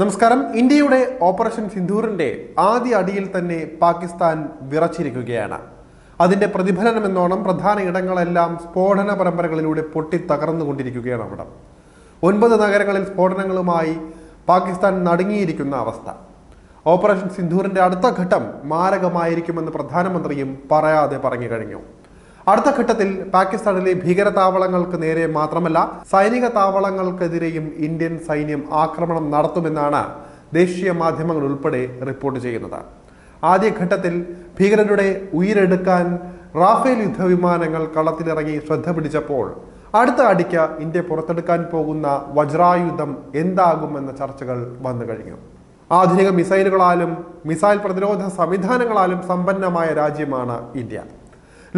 നമസ്കാരം. ഇന്ത്യയുടെ ഓപ്പറേഷൻ സിന്ധൂറിന്റെ ആദ്യ അടിയിൽ തന്നെ പാകിസ്ഥാൻ വിറച്ചിരിക്കുകയാണ്. അതിന്റെ പ്രതിഫലനം എന്നോണം പ്രധാന ഇടങ്ങളെല്ലാം സ്ഫോടന പരമ്പരകളിലൂടെ പൊട്ടി തകർന്നുകൊണ്ടിരിക്കുകയാണ് അവിടെ. ഒൻപത് നഗരങ്ങളിൽ സ്ഫോടനങ്ങളുമായി പാകിസ്ഥാൻ നടുങ്ങിയിരിക്കുന്ന അവസ്ഥ. ഓപ്പറേഷൻ സിന്ധൂറിന്റെ അടുത്ത ഘട്ടം മാരകമായിരിക്കുമെന്ന് പ്രധാനമന്ത്രിയും പറയാതെ പറഞ്ഞു കഴിഞ്ഞു. അടുത്ത ഘട്ടത്തിൽ പാകിസ്ഥാനിലെ ഭീകര താവളങ്ങൾക്ക് നേരെ മാത്രമല്ല സൈനിക താവളങ്ങൾക്കെതിരെയും ഇന്ത്യൻ സൈന്യം ആക്രമണം നടത്തുമെന്നാണ് ദേശീയ മാധ്യമങ്ങൾ ഉൾപ്പെടെ റിപ്പോർട്ട് ചെയ്യുന്നത്. ആദ്യഘട്ടത്തിൽ ഭീകരരുടെ ഉയിരെടുക്കാൻ റാഫേൽ യുദ്ധവിമാനങ്ങൾ കളത്തിലിറങ്ങി ശ്രദ്ധ പിടിച്ചപ്പോൾ അടുത്ത അടിക്ക് ഇന്ത്യ പുറത്തെടുക്കാൻ പോകുന്ന വജ്രായുധം എന്താകുമെന്ന ചർച്ചകൾ വന്നു കഴിഞ്ഞു. ആധുനിക മിസൈലുകളാലും മിസൈൽ പ്രതിരോധ സംവിധാനങ്ങളാലും സമ്പന്നമായ രാജ്യമാണ് ഇന്ത്യ.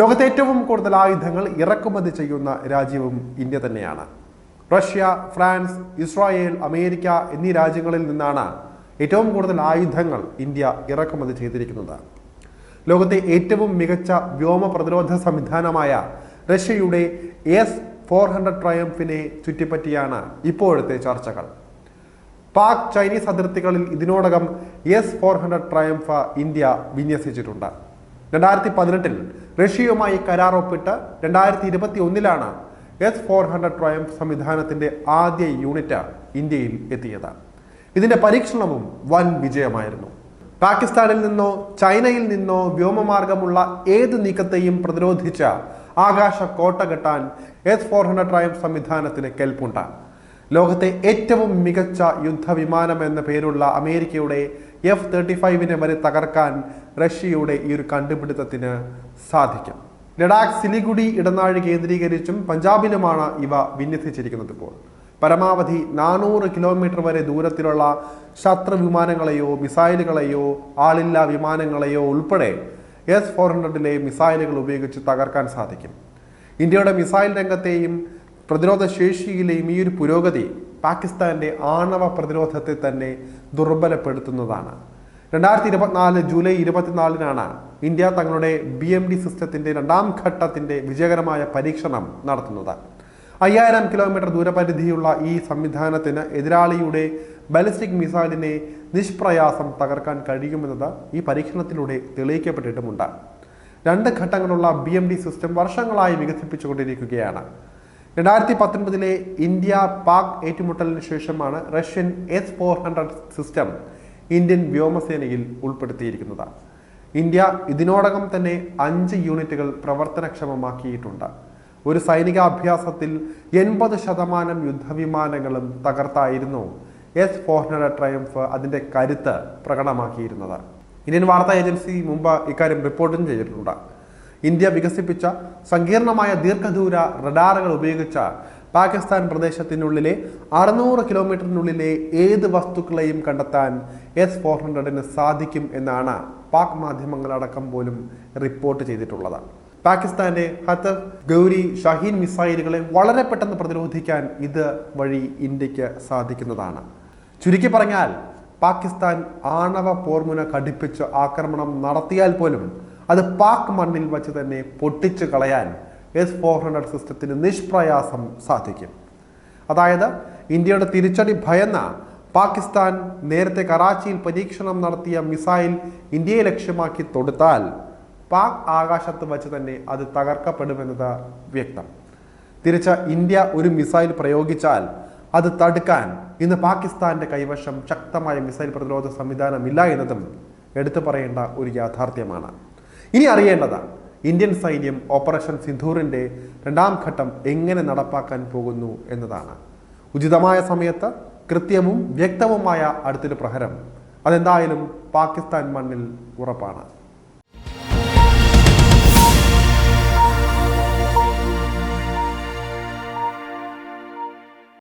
ലോകത്തെ ഏറ്റവും കൂടുതൽ ആയുധങ്ങൾ ഇറക്കുമതി ചെയ്യുന്ന രാജ്യവും ഇന്ത്യ തന്നെയാണ്. റഷ്യ ഫ്രാൻസ് ഇസ്രായേൽ അമേരിക്ക എന്നീ രാജ്യങ്ങളിൽ നിന്നാണ് ഏറ്റവും കൂടുതൽ ആയുധങ്ങൾ ഇന്ത്യ ഇറക്കുമതി ചെയ്തിരിക്കുന്നത്. ലോകത്തെ ഏറ്റവും മികച്ച വ്യോമ പ്രതിരോധ സംവിധാനമായ റഷ്യയുടെ എസ് ഫോർ ഹൺഡ്രഡ് ട്രയംഫിനെ ചുറ്റിപ്പറ്റിയാണ് ഇപ്പോഴത്തെ ചർച്ചകൾ. പാക് ചൈനീസ് അതിർത്തികളിൽ ഇതിനോടകം S four hundred Triumf India വിന്യസിച്ചിട്ടുണ്ട്. രണ്ടായിരത്തി പതിനെട്ടിൽ റഷ്യയുമായി കരാർ ഒപ്പിട്ട് രണ്ടായിരത്തി ഇരുപത്തി ഒന്നിലാണ് എസ് ഫോർ ഹൺഡ്രഡ് ട്രയംഫ് സംവിധാനത്തിന്റെ ആദ്യ യൂണിറ്റ് ഇന്ത്യയിൽ എത്തിയത്. ഇതിന്റെ പരീക്ഷണവും വൻ വിജയമായിരുന്നു. പാകിസ്ഥാനിൽ നിന്നോ ചൈനയിൽ നിന്നോ വ്യോമമാർഗമുള്ള ഏത് നീക്കത്തെയും പ്രതിരോധിച്ച ആകാശ കോട്ട കെട്ടാൻ എസ് ഫോർ ഹൺഡ്രഡ് ട്രയംഫ് സംവിധാനത്തിന് കെൽപ്പുണ്ട്. ലോകത്തെ ഏറ്റവും മികച്ച യുദ്ധവിമാനം എന്ന പേരുള്ള അമേരിക്കയുടെ എഫ് തേർട്ടി ഫൈവിനെ വരെ തകർക്കാൻ റഷ്യയുടെ ഈ ഒരു കണ്ടുപിടുത്തത്തിന് സാധിക്കും. ലഡാക്ക് സിലിഗുഡി ഇടനാഴി കേന്ദ്രീകരിച്ചും പഞ്ചാബിലുമാണ് ഇവ വിന്യസിച്ചിരിക്കുന്നത് ഇപ്പോൾ. പരമാവധി നാനൂറ് കിലോമീറ്റർ വരെ ദൂരത്തിലുള്ള ശത്രു വിമാനങ്ങളെയോ മിസൈലുകളെയോ ആളില്ലാ വിമാനങ്ങളെയോ ഉൾപ്പെടെ എസ് ഫോർ ഹൺഡ്രഡിലെ മിസൈലുകൾ ഉപയോഗിച്ച് തകർക്കാൻ സാധിക്കും. ഇന്ത്യയുടെ മിസൈൽ രംഗത്തെയും പ്രതിരോധ ശേഷിയിലെയും ഈ ഒരു പുരോഗതി പാകിസ്ഥാന്റെ ആണവ പ്രതിരോധത്തെ തന്നെ ദുർബലപ്പെടുത്തുന്നതാണ്. രണ്ടായിരത്തി ഇരുപത്തിനാല് ജൂലൈ ഇരുപത്തിനാലിനാണ് ഇന്ത്യ തങ്ങളുടെ ബി എം ഡി സിസ്റ്റത്തിന്റെ രണ്ടാം ഘട്ടത്തിന്റെ വിജയകരമായ പരീക്ഷണം നടത്തുന്നത്. അയ്യായിരം കിലോമീറ്റർ ദൂരപരിധിയുള്ള ഈ സംവിധാനത്തിന് എതിരാളിയുടെ ബാലിസ്റ്റിക് മിസൈലിനെ നിഷ്പ്രയാസം തകർക്കാൻ കഴിയുമെന്നത് ഈ പരീക്ഷണത്തിലൂടെ തെളിയിക്കപ്പെട്ടിട്ടുമുണ്ട്. രണ്ട് ഘട്ടങ്ങളുള്ള ബി എം ഡി സിസ്റ്റം വർഷങ്ങളായി വികസിപ്പിച്ചുകൊണ്ടിരിക്കുകയാണ്. രണ്ടായിരത്തി പത്തൊൻപതിലെ ഇന്ത്യ പാക് ഏറ്റുമുട്ടലിന് ശേഷമാണ് Russian S four hundred system Indian വ്യോമസേനയിൽ ഉൾപ്പെടുത്തിയിരിക്കുന്നത്. ഇന്ത്യ ഇതിനോടകം തന്നെ അഞ്ച് യൂണിറ്റുകൾ പ്രവർത്തനക്ഷമമാക്കിയിട്ടുണ്ട്. ഒരു സൈനിക അഭ്യാസത്തിൽ എൺപത് ശതമാനം യുദ്ധവിമാനങ്ങളും തകർത്തായിരുന്നു എസ് ഫോർ ഹൺഡ്രഡ് ട്രയംഫ് അതിന്റെ കരുത്ത് പ്രകടമാക്കിയിരുന്നത്. ഇന്ത്യൻ വാർത്താ ഏജൻസി മുമ്പ് ഇക്കാര്യം റിപ്പോർട്ടും ചെയ്തിട്ടുണ്ട്. ഇന്ത്യ വികസിപ്പിച്ച സങ്കീർണമായ ദീർഘദൂര റഡാറുകൾ ഉപയോഗിച്ച പാകിസ്ഥാൻ പ്രദേശത്തിനുള്ളിലെ അറുന്നൂറ് കിലോമീറ്ററിനുള്ളിലെ ഏത് വസ്തുക്കളെയും കണ്ടെത്താൻ എസ് ഫോർ ഹൺഡ്രഡിന് സാധിക്കും എന്നാണ് പാക് മാധ്യമങ്ങളടക്കം പോലും റിപ്പോർട്ട് ചെയ്തിട്ടുള്ളത്. പാകിസ്ഥാന്റെ ഹത്തർ ഗൗരി ഷഹീൻ മിസൈലുകളെ വളരെ പെട്ടെന്ന് പ്രതിരോധിക്കാൻ ഇത് വഴി ഇന്ത്യയ്ക്ക് സാധിക്കുന്നതാണ്. ചുരുക്കി പറഞ്ഞാൽ പാകിസ്ഥാൻ ആണവ പോർമുന ഘടിപ്പിച്ച് ആക്രമണം നടത്തിയാൽ പോലും അത് പാക് മണ്ണിൽ വച്ച് തന്നെ പൊട്ടിച്ചു കളയാൻ എസ് ഫോർ ഹൺഡ്രഡ് സിസ്റ്റത്തിന് നിഷ്പ്രയാസം സാധിക്കും. അതായത് ഇന്ത്യയുടെ തിരിച്ചടി ഭയന്ന പാകിസ്ഥാൻ നേരത്തെ കറാച്ചിയിൽ പരീക്ഷണം നടത്തിയ മിസൈൽ ഇന്ത്യയെ ലക്ഷ്യമാക്കി തൊടുത്താൽ പാക് ആകാശത്ത് വച്ച് തന്നെ അത് തകർക്കപ്പെടുമെന്നത് വ്യക്തം. തിരിച്ച ഇന്ത്യ ഒരു മിസൈൽ പ്രയോഗിച്ചാൽ അത് തടുക്കാൻ ഇന്ന് പാകിസ്ഥാന്റെ കൈവശം ശക്തമായ മിസൈൽ പ്രതിരോധ സംവിധാനമില്ല എന്നതും എടുത്തു പറയേണ്ട ഒരു യാഥാർത്ഥ്യമാണ്. ഇനി അറിയേണ്ടത് ഇന്ത്യൻ സൈന്യം ഓപ്പറേഷൻ സിന്ധൂറിന്റെ രണ്ടാം ഘട്ടം എങ്ങനെ നടപ്പാക്കാൻ പോകുന്നു എന്നതാണ്. ഉചിതമായ സമയത്ത് കൃത്യവും വ്യക്തവുമായ അടുത്തൊരു പ്രഹരം അതെന്തായാലും പാകിസ്ഥാൻ മണ്ണിൽ ഉറപ്പാണ്.